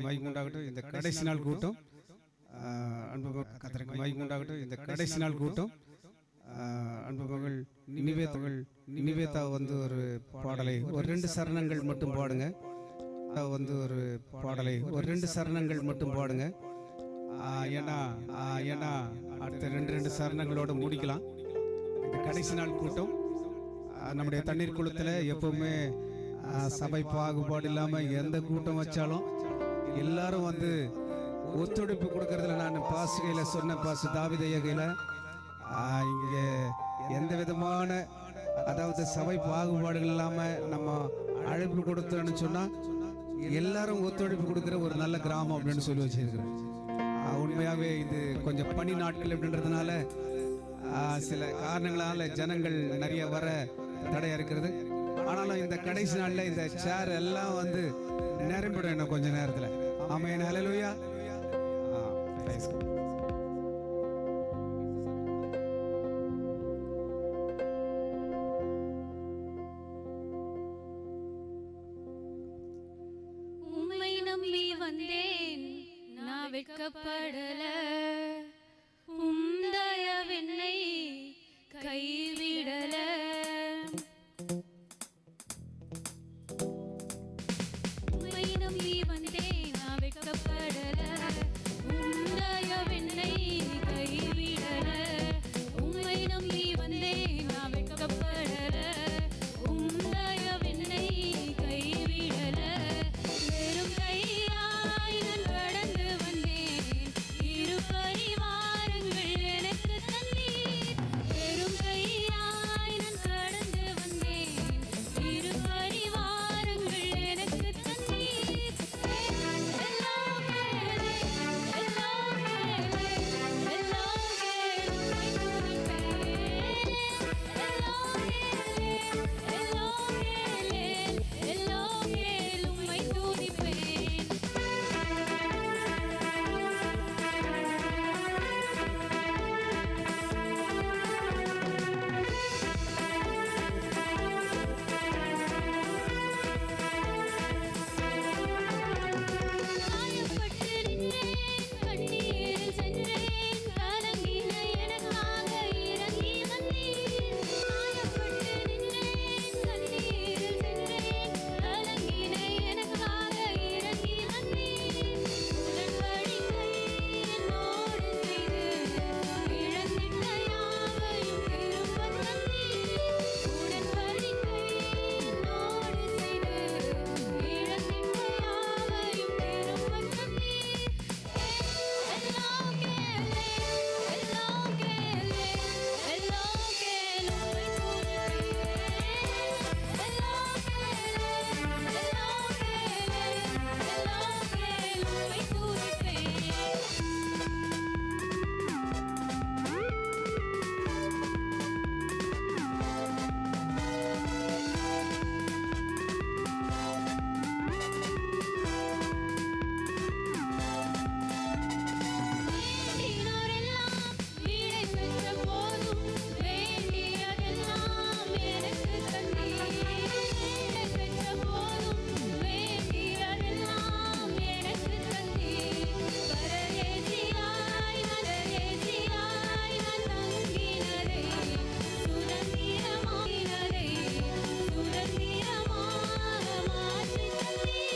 Mic உண்டாகட்டும். இந்த கடைசி நாள் கூட்டம் ஆஹ், அன்பு மக- உண்டாகட்டும். இந்த கடைசி நாள் கூட்டம் ஆஹ், அன்பு மகள் நிவேதகள் நிவேதா வந்து ஒரு பாடலை ஒரு ரெண்டு சரணங்கள் மட்டும் பாடுங்க. வந்து ஒரு பாடலை ஒரு ரெண்டு சரணங்கள் மட்டும் பாடுங்க. ஏன்னா ஏன்னா அடுத்த ரெண்டு ரெண்டு சரணங்களோடு முடிக்கலாம். இந்த கடைசி நாள் கூட்டம் நம்முடைய தண்ணீர் குளத்தில் எப்பவுமே சபை பாகுபாடு இல்லாமல் எந்த கூட்டம் வச்சாலும் எல்லாரும் வந்து ஒத்துழைப்பு கொடுக்கறதுல நான் பாசுகையில் சொன்ன பாசு தாவிதையகையில் இங்கே எந்த விதமான அதாவது சபை பாகுபாடுகள் இல்லாமல் நம்ம அழைப்பு கொடுத்தோன்னு சொன்னால் எல்லாரும் ஒத்துழைப்பு கொடுக்குற ஒரு நல்ல கிராமம் அப்படின்னு சொல்லி வச்சிருக்கிறேன் உண்மையாகவே இது கொஞ்சம் பனி நாட்கள் அப்படின்றதுனால சில காரணங்களால் ஜனங்கள் நிறைய வர தடையா இருக்கிறது. ஆனாலும் இந்த கடைசி நாளில் இந்த சேர் எல்லாம் வந்து நிரம்பிடும் இன்னும் கொஞ்சம் நேரத்தில். ஆமேன் ஹalleluya ஆ பிரைஸ் காட் உம்மை நம்பி வந்தேன் நான் வெட்கப்படல. உம் தயவென்னை கைவி